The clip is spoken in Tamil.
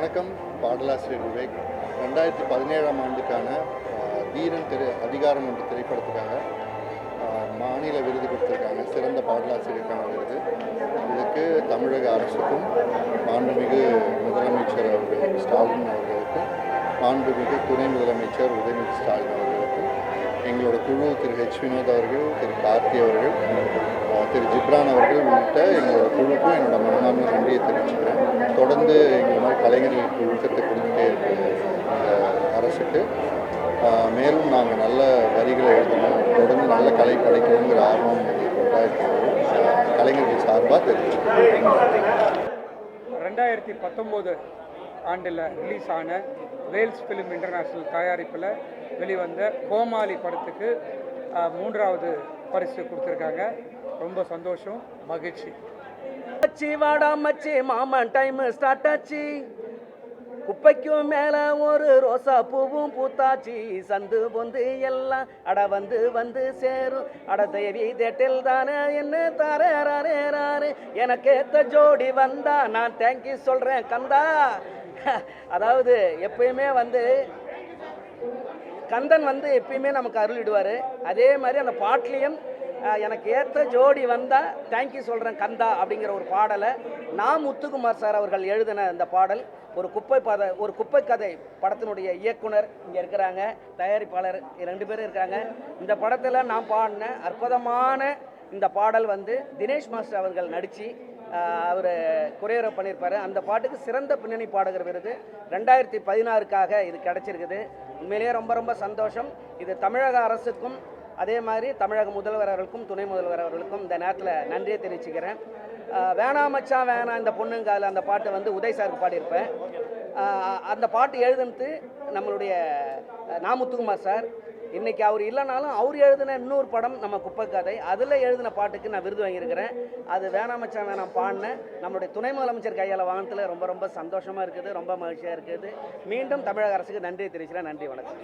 வணக்கம் பாடலாசிரியர் விவேக். ரெண்டாயிரத்தி பதினேழாம் ஆண்டுக்கான தீரன் திரு அதிகாரம் என்ற திரைப்படத்துக்காக மாநில விருது கொடுத்துருக்காங்க. சிறந்த பாடலாசிரியருக்கான விருது. இதுக்கு தமிழக அரசுக்கும் மாண்புமிகு முதலமைச்சர் அவர்கள் ஸ்டாலின் அவர்களுக்கும் மாண்புமிகு துணை முதலமைச்சர் உதயநிதி ஸ்டாலின் அவர்களுக்கும் எங்களோட குழு திரு ஹெச் வினோத் அவர்கள் திரு கார்த்தி அவர்கள் திரு ஜிப்ரான் அவர்கள் உள்ளிட்ட எங்களோட குழுக்கும் என்னோட மனமார்ந்த நன்றி தெரிவிச்சுக்கிறேன் தொடர்ந்து எங்கள் மாதிரி கலைஞர்களுக்கு ஊக்கத்தை கொடுத்துட்டே இருக்குது இந்த அரசுக்கு. மேலும் நாங்கள் நல்ல வரிகளை எழுதணும். தொடர்ந்து நல்ல கலை படைக்கணுங்கிற ஆர்வம் எங்களுக்கு கலைஞர்கள் சார்பாக தெரியும் ரெண்டாயிரத்தி பத்தொம்போது ஆண்டில் ரிலீஸ் ஆன வேல்ஸ் ஃபிலிம் இன்டர்நேஷ்னல் தயாரிப்பில் வெளிவந்த கோமாளி படத்துக்கு மூன்றாவது பரிசு கொடுத்துருக்காங்க. ரொம்ப சந்தோஷம் மகிழ்ச்சி. அச்சி வாடா மச்சி மாமன் டைம் ஸ்டார்ட் ஆச்சு. குப்பைக்கும் மேல ஒரு ரோசா பூவும் பூத்தாச்சு. சந்து பொந்து எல்லாம் அட வந்து வந்து சேரும். அட தேவி தேட்டில் தானே என்ன தாரே எனக்கு ஏத்த ஜோடி வந்தா நான் தேங்க்யூ சொல்றேன் கந்தா. அதாவது எப்பயுமே வந்து கந்தன் வந்து எப்பயுமே நமக்கு அருளிடுவார். அதே மாதிரி அந்த பாட்டுலேயும் எனக்கு ஏற்ற ஜோடி வந்தால் தேங்க்யூ சொல்கிறேன் கந்தா அப்படிங்கிற ஒரு பாடலை நான் முத்துக்குமார் சார் அவர்கள் எழுதின இந்த பாடல். ஒரு குப்பை பத ஒரு குப்பை கதை படத்தினுடைய இயக்குனர் இங்கே இருக்கிறாங்க தயாரிப்பாளர் ரெண்டு பேரும் இருக்காங்க. இந்த படத்தில் நான் பாடின அற்புதமான இந்த பாடல் வந்து தினேஷ் மாஸ்டர் அவர்கள் நடித்து அவர் குறையர பண்ணியிருப்பாரு. அந்த பாட்டுக்கு சிறந்த பின்னணி பாடகர் விருது ரெண்டாயிரத்தி பதினாறுக்காக இது கிடச்சிருக்குது. உண்மையிலேயே ரொம்ப ரொம்ப சந்தோஷம். இது தமிழக அரசுக்கும் அதே மாதிரி தமிழக முதல்வர் அவர்களுக்கும் துணை முதல்வர் அவர்களுக்கும் இந்த நேரத்தில் நன்றியை தெரிவிச்சுக்கிறேன். வேணாம் மச்சான் வேணாம் இந்த பொண்ணுங்கால அந்த பாட்டை வந்து உதய் சாருக்கு பாடியிருப்பேன். அந்த பாட்டு எழுதுனது நம்மளுடைய நாமுத்துக்குமார் சார். இன்றைக்கி அவர் இல்லைனாலும் அவர் எழுதின இன்னொரு படம் நம்ம குப்பை கதை அதில் எழுதின பாட்டுக்கு நான் விருது வாங்கியிருக்கிறேன். அது வேணாம் மச்சான் வேணாம் பாடினேன். நம்மளுடைய துணை முதலமைச்சர் கையால் வாங்கினதுல ரொம்ப ரொம்ப சந்தோஷமாக இருக்குது. ரொம்ப மகிழ்ச்சியாக இருக்குது. மீண்டும் தமிழக அரசுக்கு நன்றி தெரிவிக்கிறேன் நன்றி வணக்கம்.